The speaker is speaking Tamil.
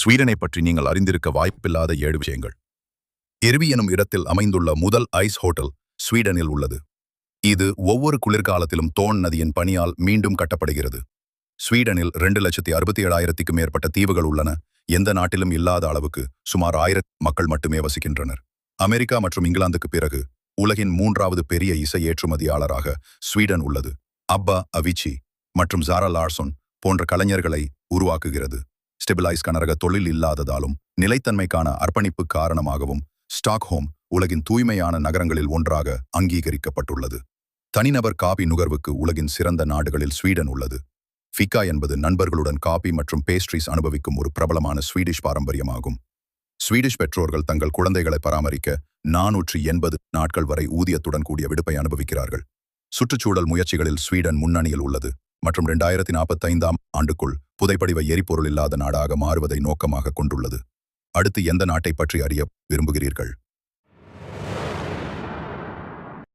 ஸ்வீடனை பற்றி நீங்கள் அறிந்திருக்க வாய்ப்பில்லாத ஏழு விஷயங்கள். எருவி எனும் இடத்தில் அமைந்துள்ள முதல் ஐஸ் ஹோட்டல் ஸ்வீடனில் உள்ளது. இது ஒவ்வொரு குளிர்காலத்திலும் தோன் நதியின் பணியால் மீண்டும் கட்டப்படுகிறது. ஸ்வீடனில் ரெண்டு லட்சத்தி அறுபத்தி ஏழாயிரத்திற்கும் மேற்பட்ட தீவுகள் உள்ளன. எந்த நாட்டிலும் இல்லாத அளவுக்கு சுமார் ஆயிரம் மக்கள் மட்டுமே வசிக்கின்றனர். அமெரிக்கா மற்றும் இங்கிலாந்துக்கு பிறகு உலகின் மூன்றாவது பெரிய இசை ஏற்றுமதியாளராக ஸ்வீடன் உள்ளது. அப்பா அவிச்சி மற்றும் ஜாரா லார்சோன் போன்ற கலைஞர்களை உருவாக்குகிறது. ஸ்டெபிலைஸ் கனரக தொழில் இல்லாததாலும் நிலைத்தன்மைக்கான அர்ப்பணிப்பு காரணமாகவும் ஸ்டாக்ஹோம் உலகின் தூய்மையான நகரங்களில் ஒன்றாக அங்கீகரிக்கப்பட்டுள்ளது. தனிநபர் காபி நுகர்வுக்கு உலகின் சிறந்த நாடுகளில் ஸ்வீடன் உள்ளது. ஃபிகா என்பது நண்பர்களுடன் காபி மற்றும் பேஸ்ட்ரீஸ் அனுபவிக்கும் ஒரு பிரபலமான ஸ்வீடிஷ் பாரம்பரியமாகும். ஸ்வீடிஷ் பெற்றோர்கள் தங்கள் குழந்தைகளை பராமரிக்க நானூற்றி எண்பது நாட்கள் வரை ஊதியத்துடன் கூடிய விடுப்பை அனுபவிக்கிறார்கள். சுற்றுச்சூழல் முயற்சிகளில் ஸ்வீடன் முன்னணியில் உள்ளது மற்றும் இரண்டாயிரத்தி நாற்பத்தைந்தாம் ஆண்டுக்குள் புதைப்படிவ எரிபொருள் இல்லாத நாடாக மாறுவதை நோக்கமாக கொண்டுள்ளது. அடுத்து எந்த நாட்டை பற்றி அறிய விரும்புகிறீர்கள்?